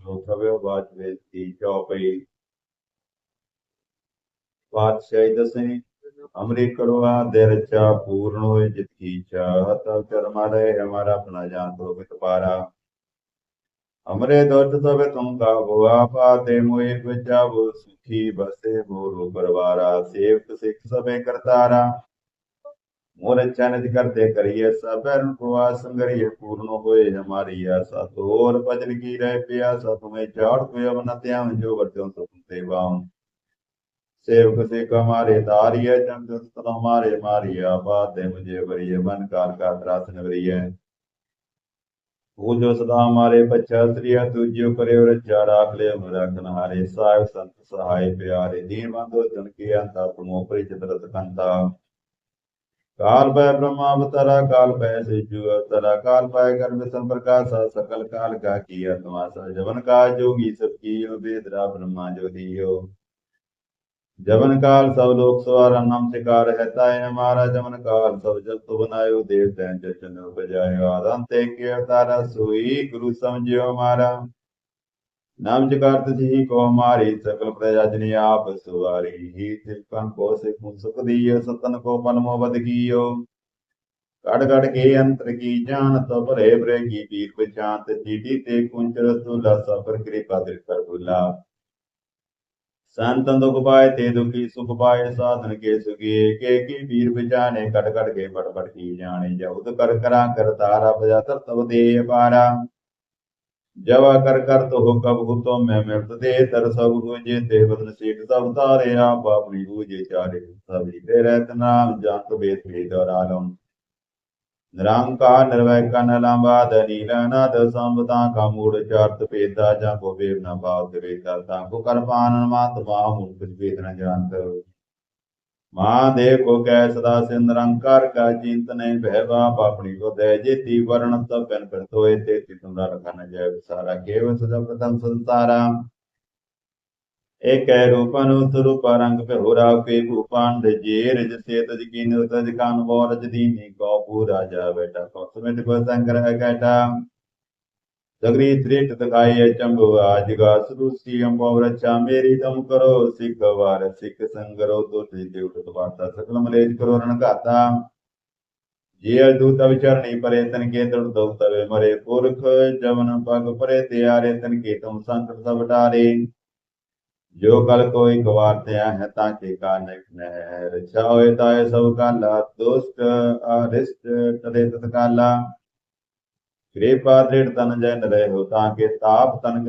devotional travel, but with the job aid. But say the same. ਅੰਮ੍ਰਿਤ ਕਰਵਾ ਦਿਲ ਚ ਪੂਰਨ ਹੋਏ ਜਿਤ ਕੀ ਚਾਹ ਤਬ ਹਮਾਰਾ ਆਪਣਾ ਜਾਨ ਤੋ ਬਿਤ ਪਾਰਾ ਅੰਮ੍ਰਿਤ ਦੁੱਧ ਤਵੇ ਤੁਮ ਕਾ ਬੁਆ ਪਾ ਤੇ ਮੋਏ ਬਚਾਵ ਸੁਖੀ ਬਸੇ ਮੋਰੋ ਪਰਵਾਰਾ ਸੇਵਕ ਸਿੱਖ ਸਭੇ ਕਰਤਾਰਾ ਮੋਰ ਚਾਨਿਤ ਕਰਤੇ ਕਰੀਏ ਸਭਰ ਪ੍ਰਵਾਸ ਸੰਗਰੀਏ ਪੂਰਨ ਹੋਏ ਹਮਾਰੀ ਆਸਾ ਤੋਰ ਭਜਨ ਕੀ ਰਹਿ ਪਿਆ ਸਾ ਤੁਮੇ ਚਾੜ ਕੋ ਅਬ ਨ ਤਿਆਂ ਜੋ ਵਰਤੋ ਤੁਮ ਤੇ ਬਾਉ ਸੇਵਕ ਸੇ ਮਾਰੇ ਤਾਰੀਏ ਚੰਦ ਸਤਲ ਮਾਰੇ ਮਾਰੀ ਆਬਾ ਦੇ ਮੁਝੇ ਬਰੀਏ ਮਨ ਕਾਰ ਕਾ ਤਰਾਸ ਨਵਰੀਏ ਉਹ ਜੋ ਸਦਾ ਮਾਰੇ ਬੱਚਾ ਸ੍ਰੀਆ ਤੁਜਿਓ ਕਰੇ ਔਰ ਚਾਰ ਆਖ ਲੈ ਮਰਾ ਕਨਹਾਰੇ ਸਾਹਿਬ ਸੰਤ ਸਹਾਈ ਪਿਆਰੇ ਦੀਨ ਬੰਦੋ ਜਨ ਕੇ ਅੰਤ ਆਪਣੋ ਪਰਿਚਿਤ ਰਤ ਕੰਤਾ काल भय ब्रह्मावतरा काल भय सिजु अवतरा काल भय गर्भ संप्रकाश सकल काल का किया तमाशा जवन का जोगी सबकी हो बेदरा ब्रह्मा ज्योति हो जवन काल सब लोक सवारा नम शिकार है हमारा जवन काल सब जल तो बनायो देव तैन चचन बजायो आदंते के अवतारा सोई गुरु समझियो हमारा ਨਾਮ ਜਕਾਰ ਜੀ ਕੋ ਮਾਰੀ ਸਕਲ ਪ੍ਰਜਾ ਜਨੀ ਆਪ ਸੁਵਾਰੀ ਹੀ ਤਿਲਕੰ ਕੋ ਸੇ ਮੁਸਕ ਦੀਓ ਸਤਨ ਕੋ ਮਨ ਮੋ ਵਦ ਕੀਓ ਕੜ ਕੜ ਕੇ ਅੰਤਰ ਕੀ ਜਾਨ ਤੋ ਭਰੇ ਭਰੇ ਕੀ ਪੀਰ ਪਛਾਂਤ ਜੀਡੀ ਤੇ ਕੁੰਚ ਰਸੂ ਲਸਾ ਪਰ ਕਿਰਪਾ ਦਿਲ ਕਰ ਬੁਲਾ ਸੰਤਨ ਦੁਖ ਪਾਏ ਤੇ ਦੁਖੀ ਸੁਖ ਪਾਏ ਸਾਧਨ ਕੇ ਸੁਖੀ ਕੇ ਕੀ ਪੀਰ ਪਛਾਣੇ ਕੜ ਕੜ ਕੇ ਬੜ ਬੜ ਕੀ ਜਾਣੇ ਜਉਦ ਕਰ ਕਰਾਂ ਕਰਤਾ ਰਬ ਤਰ ਤਵ ਦੇ ਪਾਰਾ ਜਵਾ ਕਰ ਕਰ ਤੋ ਕਬ ਹੁਤੋ ਮੈਂ ਮਿਰਤ ਦੇ ਤਰ ਸਭ ਕੋ ਜੇ ਤੇ ਬਦਨ ਸੇਟ ਸਭ ਧਾਰਿਆ ਬਾਪਰੀ ਹੋ ਜੇ ਚਾਰੇ ਸਭ ਹੀ ਤੇ ਰਹਿਤ ਨਾਮ ਜੰਤ ਬੇਤ ਭੇਦ ਔਰ ਆਲਮ ਨਿਰੰਕਾਰ ਨਿਰਵੈ ਕਨ ਲੰਬਾਦ ਦ ਸੰਬਤਾ ਕਾ ਮੂੜ ਚਾਰਤ ਪੇਦਾ ਜਾਂ ਕੋ ਵੇਵ ਨਾ ਦੇ ਕਰਤਾ ਤਾਂ ਕੋ ਕਰਪਾਨ ਬਾਹ ਮੂੜ ਕੁਝ ਵੇਦਨਾ ਜਾਂਤ महादेव को कह सदा से निरंकार का चिंतने भय बाप अपनी को दे जेती वर्ण सब बिन फिर तोय तेती तुम्हारा रखा न जय सारा केवल सदा प्रथम संसारा ਏਕੈ ਰੂਪਨ ਸਰੂਪ ਰੰਗ ਭੋਰਾ ਕੇ ਭੂਪਾਂਡ ਜੇਰ ਜਿਸੇ ਤਜ ਕੀਨ ਤਜ ਕਾਨ ਬੋਰ ਜਦੀਨੀ ਕੋ ਪੂਰਾ ਜਾ ਬੇਟਾ ਕੋ ਸਮਿਤ ਕੋ ਸੰਗ੍ਰਹ ਕਟਾ ਜਗਰੀ ਤ੍ਰੇਟ ਦੰਗਾਏ ਚੰਬਵਾ ਜਗਾ ਸੁਰੂ ਸੀ ਅੰਬੋ ਰਚਾ ਮੇਰੀ ਦਮ ਕਰੋ ਸਿੱਖ ਵਾਰ ਸਿੱਖ ਸੰਗਰੋ ਦੋਟੇ ਦੇ ਉਟ ਦਵਾਤਾ ਸਕਲ ਮਲੇਜ ਕਰੋ ਰਣ ਘਾਤਾ ਜੇ ਵਿਚਾਰ ਨਹੀਂ ਪਰੇ ਤਨ ਕੇ ਦੁਰ ਦਉ ਤਵੇ ਮਰੇ ਪੁਰਖ ਜਮਨ ਪਗ ਪਰੇ ਤਿਆਰੇ ਤਨ ਕੇ ਤਉ ਸੰਤ ਸਭ ਟਾਰੇ ਜੋ ਕਲ ਕੋਈ ਗਵਾਰ ਤਿਆ ਹੈ ਤਾਂ ਕੇ ਕਾ ਨਿਕ ਨਹਿ ਰਛਾ ਹੋਏ ਤਾਏ ਸਭ ਕਾਲਾ ਲਾ ਦੋਸਤ ਅਰਿਸ਼ਟ ਕਦੇ ਤਤਕਾਲਾ ਕਿਰਪਾ ਦ੍ਰਿੜ ਤਨ ਜੈ ਨਰੇ ਹੋ ਤਾਂ ਕੇ ਤਾਪ ਤਨ